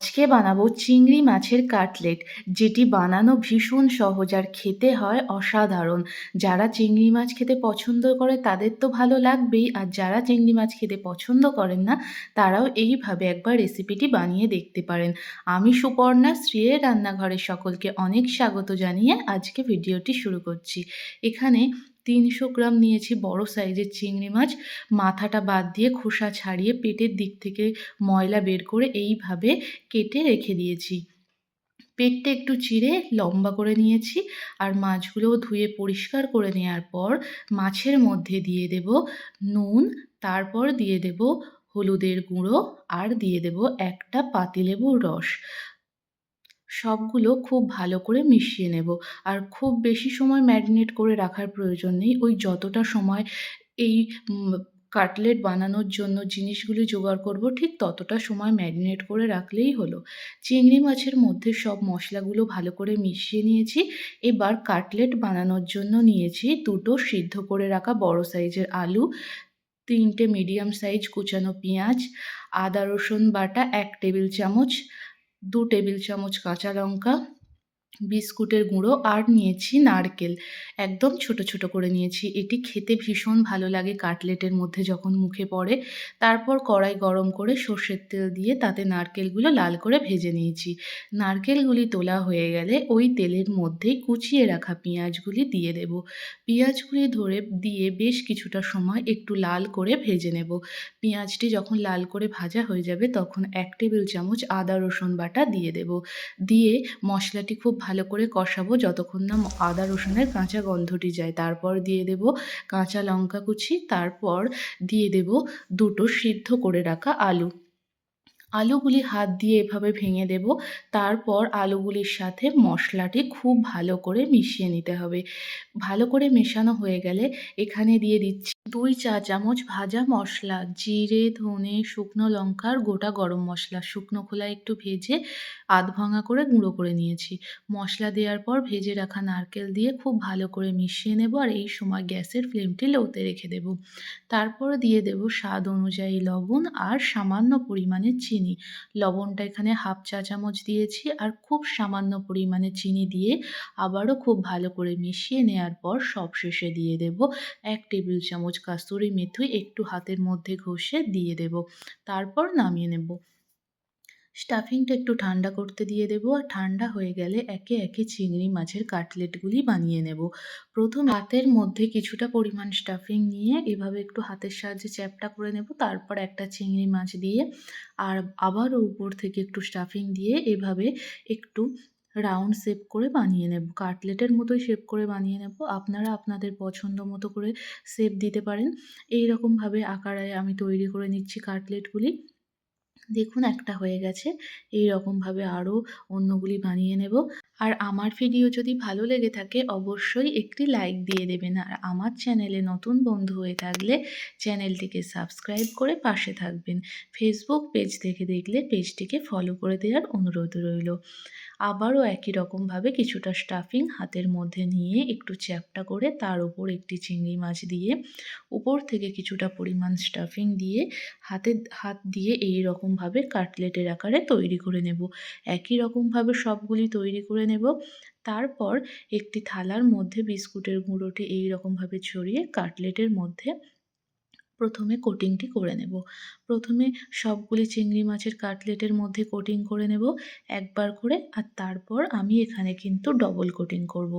আজকে বানাবো চিংড়ি মাছের কাটলেট, যেটি বানানো ভীষণ সহজ আর খেতে হয় অসাধারণ। যারা চিংড়ি মাছ খেতে পছন্দ করে, তাদের তো ভালো লাগবেই। আর যারা চিংড়ি মাছ খেতে পছন্দ করেন না, তারাও এইভাবে একবার রেসিপিটি বানিয়ে দেখতে পারেন। আমি সুপর্ণা শ্রীয়ের রান্নাঘরের সকলকে অনেক স্বাগত জানিয়ে আজকে ভিডিওটি শুরু করছি। এখানে তিনশো গ্রাম নিয়েছি বড় সাইজের চিংড়ি মাছ। মাথাটা বাদ দিয়ে খোসা ছাড়িয়ে পেটের দিক থেকে ময়লা বের করে এইভাবে কেটে রেখে দিয়েছি। পেটটা একটু চিড়ে লম্বা করে নিয়েছি আর মাছগুলোও ধুয়ে পরিষ্কার করে নেওয়ার পর মাছের মধ্যে দিয়ে দেব নুন, তারপর দিয়ে দেব হলুদের গুঁড়ো আর দিয়ে দেব একটা পাতিলেবুর রস। সবগুলো খুব ভালো করে মিশিয়ে নেব। আর খুব বেশি সময় ম্যারিনেট করে রাখার প্রয়োজন নেই। ওই যতটা সময় এই কাটলেট বানানোর জন্য জিনিসগুলি জোগাড় করব, ঠিক ততটা সময় ম্যারিনেট করে রাখলেই হলো। চিংড়ি মাছের মধ্যে সব মশলাগুলো ভালো করে মিশিয়ে নিয়েছি। এবার কাটলেট বানানোর জন্য নিয়েছি দুটো সিদ্ধ করে রাখা বড় সাইজের আলু, তিনটে মিডিয়াম সাইজ কুচানো পেঁয়াজ, আদা রসুন বাটা, এক টেবিল চামচ দু টেবিল চামচ কাঁচা লঙ্কা বিস্কুটের গুঁড়ো আর নিয়েছি নারকেল। একদম ছোট ছোট করে নিয়েছি। এটি খেতে ভীষণ ভালো লাগে কাটলেটের মধ্যে যখন মুখে পড়ে। তারপর কড়াই গরম করে সর্ষের তেল দিয়ে তাতে নারকেলগুলো লাল করে ভেজে নিয়েছি। নারকেলগুলি তোলা হয়ে গেলে ওই তেলের মধ্যেই কুচিয়ে রাখা পেঁয়াজগুলি দিয়ে দেব। পেঁয়াজগুলি ধরে দিয়ে বেশ কিছুটা সময় একটু লাল করে ভেজে নেব। পেঁয়াজটি যখন লাল করে ভাজা হয়ে যাবে তখন এক টেবিল চামচ আদা রসুন বাটা দিয়ে দেব। দিয়ে মশলাটি খুব ভালো করে কষাবো যতক্ষণ না আদা রসুনের কাঁচা গন্ধটি যায়। তারপর দিয়ে দেব কাঁচা লঙ্কা কুচি, তারপর দিয়ে দেব দুটো সিদ্ধ করে রাখা আলু। আলুগুলি হাত দিয়ে এভাবে ভেঙে দেব, তারপর আলুগুলির সাথে মশলাটি খুব ভালো করে মিশিয়ে নিতে হবে। ভালো করে মেশানো হয়ে গেলে এখানে দিয়ে দিচ্ছি দুই চা চামচ ভাজা মশলা, জিরে, ধনে, শুকনো লঙ্কার গোটা গরম মশলা। শুকনো খোলা একটু ভেজে আধ ভাঙা করে গুঁড়ো করে নিয়েছি। মশলা দেওয়ার পর ভেজে রাখা নারকেল দিয়ে খুব ভালো করে মিশিয়ে নেব আর এই সময় গ্যাসের ফ্লেমটি লোতে রেখে দেব। তারপর দিয়ে দেব স্বাদ অনুযায়ী লবণ আর সামান্য পরিমাণে চিনি। লবণটা এখানে হাফ চা চামচ দিয়েছি আর খুব সামান্য পরিমাণে চিনি দিয়ে আবারও খুব ভালো করে মিশিয়ে নেওয়ার পর সবশেষে দিয়ে দেব এক টেবিল চামচ কাস্তুরি, মেথি একটু হাতের মধ্যে ঘষে দিয়ে দেব। তারপর নামিয়ে নেব। স্টাফিংটা একটু ঠান্ডা করতে দিয়ে দেবো আর ঠান্ডা হয়ে গেলে একে একে চিংড়ি মাছের কাটলেটগুলি বানিয়ে নেব। প্রথম হাতের মধ্যে কিছুটা পরিমাণ স্টাফিং নিয়ে এভাবে একটু হাতের সাহায্যে চ্যাপটা করে নেব। তারপর একটা চিংড়ি মাছ দিয়ে আর আবারও উপর থেকে একটু স্টাফিং দিয়ে এভাবে একটু রাউন্ড শেপ করে বানিয়ে নেব। কাটলেটের মতোই শেপ করে বানিয়ে নেব। আপনারা আপনাদের পছন্দ মতো করে শেপ দিতে পারেন। এই রকমভাবে আকারে আমি তৈরি করে নিচ্ছি কাটলেটগুলি দেখুন একটা হয়ে গেছে। এই রকমভাবে আরও অন্যগুলি বানিয়ে নেব। আর আমার ভিডিও যদি ভালো লেগে থাকে, অবশ্যই একটি লাইক দিয়ে দেবেন। আর আমার চ্যানেলে নতুন বন্ধু হয়ে থাকলে চ্যানেলটিকে সাবস্ক্রাইব করে পাশে থাকবেন। ফেসবুক পেজ থেকে দেখলে পেজটিকে ফলো করে দেওয়ার অনুরোধ রইল। আবারও একই রকমভাবে কিছুটা স্টাফিং হাতের মধ্যে নিয়ে একটু চ্যাপটা করে তার উপর একটি চিংড়ি মাছ দিয়ে, উপর থেকে কিছুটা পরিমাণ স্টাফিং দিয়ে হাতে, হাত দিয়ে এই রকমভাবে কাটলেটের আকারে তৈরি করে নেব। একই রকমভাবে সবগুলি তৈরি করে নেব। তারপর একটি থালার মধ্যে বিস্কুটের গুঁড়োটি এই রকমভাবে ছড়িয়ে কাটলেটের মধ্যে প্রথমে কোটিংটি করে নেব। প্রথমে সবগুলি চিংড়ি মাছের কাটলেটের মধ্যে কোটিং করে নেব একবার করে আর তারপর আমি এখানে কিন্তু ডবল কোটিং করব।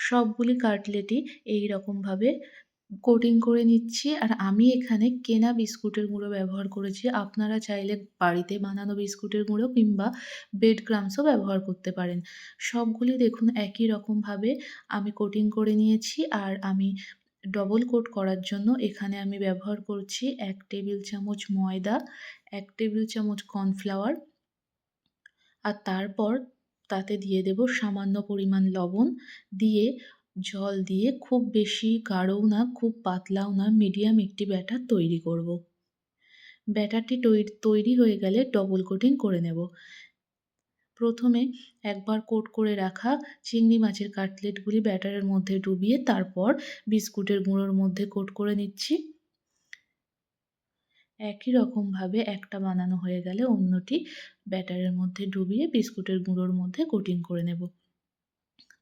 সবগুলি কাটলেটই এই রকমভাবে কোটিং করে নিচ্ছি। আর আমি এখানে কেনা বিস্কুটের গুঁড়ো ব্যবহার করেছি। আপনারা চাইলে বাড়িতে বানানো বিস্কুটের গুঁড়ো কিংবা বেড ক্রামসও ব্যবহার করতে পারেন। সবগুলি দেখুন একই রকমভাবে আমি কোটিং করে নিয়েছি। আর আমি ডবল কোট করার জন্য এখানে আমি ব্যবহার করছি এক টেবিল চামচ ময়দা, এক টেবিল চামচ কর্নফ্লাওয়ার আর তারপর তাতে দিয়ে দেব সামান্য পরিমাণ লবণ। দিয়ে জল দিয়ে খুব বেশি গাঢ়ও না, খুব পাতলাও না মিডিয়াম একটি ব্যাটার তৈরি করব। ব্যাটারটি তৈরি হয়ে গেলে ডবল কোটিং করে নেব। প্রথমে একবার কোট করে রাখা চিংড়ি মাছের কাটলেটগুলি ব্যাটারের মধ্যে ডুবিয়ে তারপর বিস্কুটের গুঁড়োর মধ্যে কোট করে নিচ্ছি। একই রকমভাবে একটা বানানো হয়ে গেলে অন্যটি ব্যাটারের মধ্যে ডুবিয়ে বিস্কুটের গুঁড়োর মধ্যে কোটিং করে নেব।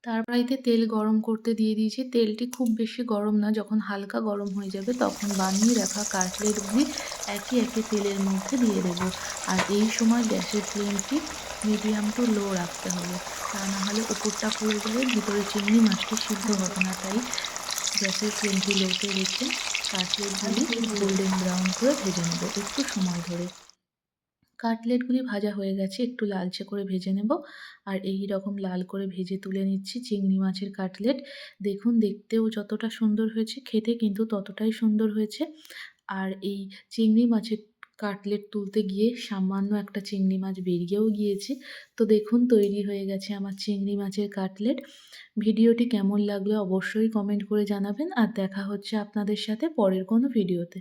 তার কড়াইতে তেল গরম করতে দিয়ে দিয়েছি। তেলটি খুব বেশি গরম না, যখন হালকা গরম হয়ে যাবে তখন বানিয়ে রাখা কাটলেটগুলি একে একে তেলের মধ্যে দিয়ে দেব। আর এই সময় গ্যাসের ফ্লেমটি মিডিয়াম টু লো রাখতে হবে। তা না হলে উপরটা পুড়ে যাবে, ভিতরে চিংড়ি মাছটি সিদ্ধ হবে না। তাই গ্যাসের ফ্লেমটি লোতে রেখে কাটলেটগুলি গোল্ডেন ব্রাউন করে ভেজে নেব একটু সময় ধরে। কাটলেটগুলি ভাজা হয়ে গেছে, একটু লালচে করে ভেজে নেব। আর এই রকম লাল করে ভেজে তুলে নিচ্ছি চিংড়ি মাছের কাটলেট। দেখুন, দেখতেও যতটা সুন্দর হয়েছে, খেতে কিন্তু ততটাই সুন্দর হয়েছে। আর এই চিংড়ি মাছের কাটলেট তুলতে গিয়ে সামান্য একটা চিংড়ি মাছ বেরিয়েও গিয়েছে। তো দেখুন, তৈরি হয়ে গেছে আমার চিংড়ি মাছের কাটলেট। ভিডিওটি কেমন লাগল অবশ্যই কমেন্ট করে জানাবেন। আর দেখা হচ্ছে আপনাদের সাথে পরের কোনো ভিডিওতে।